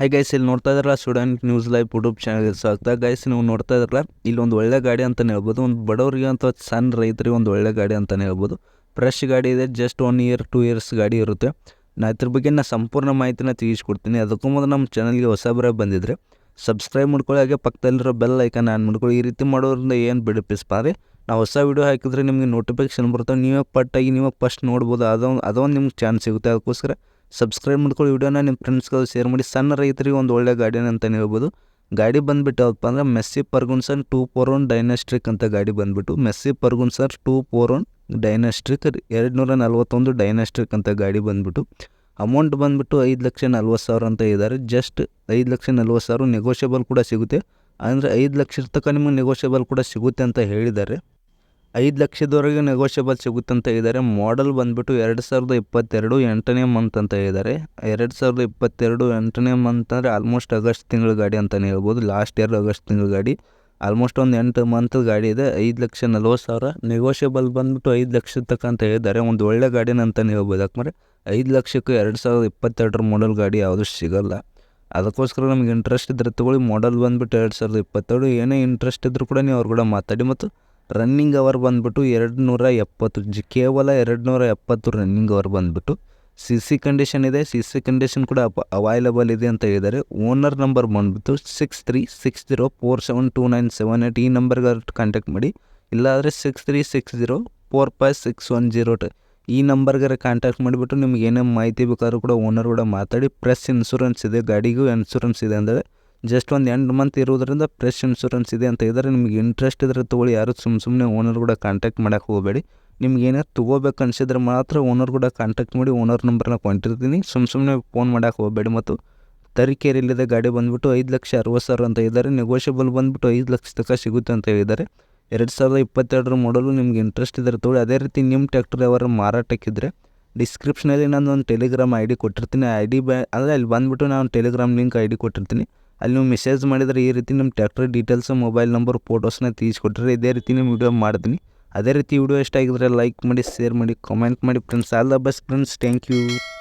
High guys ಇಲ್ಲಿ ನೋಡ್ತಾ ಇದ್ರಲ್ಲ student news life YouTube channel ಸ್ವಾಗತ. ಗೈಸ್ ನೀವು ನೋಡ್ತಾ ಇದ್ರಲ್ಲ, ಇಲ್ಲಿ ಒಂದು ಒಳ್ಳೆ ಗಾಡಿ ಅಂತಲೇ ಹೇಳ್ಬೋದು. ಒಂದು ಬಡವರಿಗೆ ಅಂತ ಸಣ್ಣ ರೈತರಿಗೆ ಒಂದು ಒಳ್ಳೆ ಗಾಡಿ ಅಂತಲೇ ಹೇಳ್ಬೋದು. ಫ್ರೆಶ್ ಗಾಡಿ ಇದೆ just one year two years ಗಾಡಿ ಇರುತ್ತೆ. ನಾ ಇದ್ರ ಬಗ್ಗೆ ನಾನು ಸಂಪೂರ್ಣ ಮಾಹಿತಿನ ತಿಳಿಸ್ಕೊಡ್ತೀನಿ. ಅದಕ್ಕೂ ಮೊದಲು ನಮ್ಮ ಚಾನಲ್ಗೆ ಹೊಸಬರ ಬಂದಿದ್ರೆ ಸಬ್ಸ್ಕ್ರೈಬ್ ಮಾಡ್ಕೊಳ್ಳಿ. ಹಾಗೆ ಪಕ್ಕದಲ್ಲಿರೋ ಬೆಲ್ ಐಕನ್ ಆನ್ ಮಾಡ್ಕೊಳ್ಳಿ. ಈ ರೀತಿ ಮಾಡೋದ್ರಿಂದ ಏನು ಪಾರಿ. ನಾವು ಹೊಸ ವೀಡಿಯೋ ಹಾಕಿದ್ರೆ ನಿಮಗೆ ನೋಟಿಫಿಕೇಶನ್ ಬರ್ತವೆ ನೀವೇ ಪಟ್ಟಾಗಿ ನೀವೇ ಫಸ್ಟ್ ನೋಡ್ಬೋದು. ಅದೊಂದು ಅದೊಂದು ನಿಮ್ಗೆ ಚಾನ್ಸ್ ಸಿಗುತ್ತೆ. ಅದಕ್ಕೋಸ್ಕರ ಸಬ್ಸ್ಕ್ರೈಬ್ ಮಾಡ್ಕೊಳ್ಳಿ ವೀಡಿಯೋನ, ನಿಮ್ಮ ಫ್ರೆಂಡ್ಸ್ಗಳು ಶೇರ್ ಮಾಡಿ. ಸಣ್ಣ ರೈತರಿಗೆ ಒಂದು ಒಳ್ಳೆ ಗಾಡಿನ ಅಂತಲೇ ಹೇಳ್ಬೋದು. ಗಾಡಿ ಬಂದುಬಿಟ್ಟು ಯಾವಪ್ಪ ಅಂದ್ರೆ Massey Ferguson two four one dynatrack ಅಂತ ಗಾಡಿ ಬಂದುಬಿಟ್ಟು Massey Ferguson two four one dynatrack ಎರಡು ನೂರ ನಲ್ವತ್ತೊಂದು ಡೈನಾಸ್ಟ್ರಿಕ್ ಅಂತ ಗಾಡಿ ಬಂದುಬಿಟ್ಟು ಅಮೌಂಟ್ ಬಂದುಬಿಟ್ಟು ಐದು ಲಕ್ಷ ನಲ್ವತ್ತು ಸಾವಿರ ಅಂತ ಇದ್ದಾರೆ ಜಸ್ಟ್ ಐದು ಲಕ್ಷ ನಲ್ವತ್ತು ಸಾವಿರ ನೆಗೋಷಿಯಬಲ್ ಕೂಡ ಸಿಗುತ್ತೆ. ಅಂದರೆ ಐದು ಲಕ್ಷ ತನಕ ನಿಮಗೆ ನೆಗೋಷಿಯಬಲ್ ಕೂಡ ಸಿಗುತ್ತೆ ಅಂತ ಹೇಳಿದ್ದಾರೆ. ಐದು ಲಕ್ಷದವರೆಗೆ ನೆಗೋಷಿಯಬಲ್ ಸಿಗುತ್ತಂತ ಇದ್ದಾರೆ ಮಾಡಲ್ ಬಂದುಬಿಟ್ಟು ಎರಡು ಸಾವಿರದ ಇಪ್ಪತ್ತೆರಡು ಎಂಟನೇ ಮಂತ್ ಅಂತ ಇದ್ದಾರೆ ಎರಡು ಸಾವಿರದ ಇಪ್ಪತ್ತೆರಡು ಎಂಟನೇ ಮಂತ್ ಅಂದರೆ ಆಲ್ಮೋಸ್ಟ್ ಆಗಸ್ಟ್ ತಿಂಗಳ ಗಾಡಿ ಅಂತಲೇ ಹೇಳ್ಬೋದು. ಲಾಸ್ಟ್ ಇಯರ್ ಆಗಸ್ಟ್ ತಿಂಗಳ ಗಾಡಿ. ಆಲ್ಮೋಸ್ಟ್ ಒಂದು ಎಂಟು ಮಂತ್ ಗಾಡಿ ಇದೆ. ಐದು ಲಕ್ಷ ನಲ್ವತ್ತು ಸಾವಿರ. ನೆಗೋಷಿಯಬಲ್ ಬಂದುಬಿಟ್ಟು ಐದು ಲಕ್ಷ ತನಕ ಅಂತ ಹೇಳಿದ್ದಾರೆ. ಒಂದು ಒಳ್ಳೆ ಗಾಡಿನ ಅಂತಲೇ ಹೇಳ್ಬೋದು. ಯಾಕಂದರೆ ಐದು ಲಕ್ಷಕ್ಕೆ ಎರಡು ಸಾವಿರದ ಇಪ್ಪತ್ತೆರಡರ ಮಾಡಲ್ ಗಾಡಿ ಯಾವುದೂ ಸಿಗಲ್ಲ. ಅದಕ್ಕೋಸ್ಕರ ನಮಗೆ ಇಂಟ್ರೆಸ್ಟ್ ಇದ್ದರೆ ತಗೊಳ್ಳಿ. ಮಾಡಲ್ ಬಂದುಬಿಟ್ಟು ಎರಡು ಸಾವಿರದ ಇಪ್ಪತ್ತೆರಡು. ಏನೇ ಇಂಟ್ರೆಸ್ಟ್ ಇದ್ದರೂ ಕೂಡ ನೀವು ಅವ್ರ ಕೂಡ ಮಾತಾಡಿ. ಮತ್ತು ರನ್ನಿಂಗ್ ಅವರ್ ಬಂದುಬಿಟ್ಟು ಎರಡು ನೂರ ಎಪ್ಪತ್ತು, ಜಿ ಕೇವಲ ಎರಡು ನೂರ ಎಪ್ಪತ್ತು ರನ್ನಿಂಗ್ ಅವರ್ ಬಂದುಬಿಟ್ಟು ಸಿ ಸಿ ಕಂಡೀಷನ್ ಇದೆ. ಸಿ ಸಿ ಕಂಡೀಷನ್ ಕೂಡ ಅವೈಲಬಲ್ ಇದೆ ಅಂತ ಹೇಳಿದ್ದಾರೆ. ಓನರ್ ನಂಬರ್ ಬಂದುಬಿಟ್ಟು six three six zero four seven two nine seven eight ಈ ನಂಬರ್ಗೆ ಕಾಂಟ್ಯಾಕ್ಟ್ ಮಾಡಿ. ಇಲ್ಲಾಂದರೆ six three six zero four five six one zero two ಈ ನಂಬರ್ಗಾರೆ ಕಾಂಟ್ಯಾಕ್ಟ್ ಮಾಡಿಬಿಟ್ಟು ನಿಮ್ಗೆ ಏನೇನು ಮಾಹಿತಿ ಬೇಕಾದ್ರೂ ಕೂಡ ಓನರ್ ಕೂಡ ಮಾತಾಡಿ. ಪ್ರೆಸ್ ಇನ್ಶೂರೆನ್ಸ್ ಇದೆ, ಗಾಡಿಗೂ ಇನ್ಶೂರೆನ್ಸ್ ಇದೆ ಅಂದರೆ ಜಸ್ಟ್ ಒಂದು ಎಂಟು ಮಂತ್ ಇರೋದ್ರಿಂದ ಫ್ರೆಶ್ ಇನ್ಶೂರೆನ್ಸ್ ಇದೆ ಅಂತ ಇದ್ದಾರೆ ನಿಮಗೆ ಇಂಟ್ರೆಸ್ಟ್ ಇದ್ರೆ ತೊಗೊಳ್ಳಿ. ಯಾರು ಸುಮ್ಮ ಸುಮ್ಮನೆ ಓನರ್ ಕೂಡ ಕಾಂಟ್ಯಾಕ್ಟ್ ಮಾಡೋಕ್ಕೆ ಹೋಗಬೇಡಿ. ನಿಮ್ಗೆ ಏನಾರು ತೊಗೋಬೇಕು ಅನಿಸಿದ್ರೆ ಮಾತ್ರ ಓನರ್ ಕೂಡ ಕಾಂಟ್ಯಾಕ್ಟ್ ಮಾಡಿ ಓನರ್ ನಂಬರ್ನ ಕೊಟ್ಟಿರ್ತೀನಿ ಸುಮ್ಮ ಸುಮ್ಮನೆ ಫೋನ್ ಮಾಡೋಕ್ಕೆ ಹೋಗಬೇಡಿ ಮತ್ತು ತರೀಕೆರೆಯಲ್ಲಿದೆ ಗಾಡಿ ಬಂದುಬಿಟ್ಟು ಐದು ಲಕ್ಷ ಅರವತ್ತು ಸಾವಿರ ಅಂತ ಇದ್ದಾರೆ ನೆಗೋಷಿಯಬಲ್ ಬಂದುಬಿಟ್ಟು ಐದು ಲಕ್ಷ ತನಕ ಸಿಗುತ್ತೆ ಅಂತ ಹೇಳಿದ್ದಾರೆ. ಎರಡು ಸಾವಿರದ ಇಪ್ಪತ್ತೆರಡರ ಮಾಡಲು ನಿಮ್ಗೆ ಇಂಟ್ರೆಸ್ಟ್ ಇದ್ರೆ ತೊಗೊಳ್ಳಿ. ಅದೇ ರೀತಿ ನಿಮ್ಮ ಟ್ಯಾಕ್ಟರ್ ಯಾವಾರ ಮಾರಾಟಕ್ಕಿದ್ರೆ ಡಿಸ್ಕ್ರಿಪ್ಷನಲ್ಲಿ ನಾನು ಒಂದು ಟೆಲಿಗ್ರಾಮ್ ಐ ಡಿ ಕೊಟ್ಟಿರ್ತೀನಿ. ಐ ಡಿ ಬ್ಯಾ ಅಂದರೆ ಅಲ್ಲಿ ಬಂದುಬಿಟ್ಟು ನಾನು ಟೆಲಿಗ್ರಾಮ್ ಲಿಂಕ್ ಐ ಡಿ ಕೊಟ್ಟಿರ್ತೀನಿ. ಅಲ್ಲಿ ನೀವು ಮೆಸೇಜ್ ಮಾಡಿದರೆ ಈ ರೀತಿ ನಿಮ್ಮ ಟ್ಯಾಕ್ಟರ್ ಡೀಟೇಲ್ಸ್ ಮೊಬೈಲ್ ನಂಬರ್ ಫೋಟೋಸ್ನ ತೀಸ್ಕೊಟ್ರೆ ಇದೇ ರೀತಿ ನಿಮ್ಮ ವಿಡಿಯೋ ಮಾಡ್ತೀನಿ. ಅದೇ ರೀತಿ ವಿಡಿಯೋ ಇಷ್ಟ ಆಗಿದ್ರೆ ಲೈಕ್ ಮಾಡಿ ಶೇರ್ ಮಾಡಿ ಕಾಮೆಂಟ್ ಮಾಡಿ friends all the best friends thank you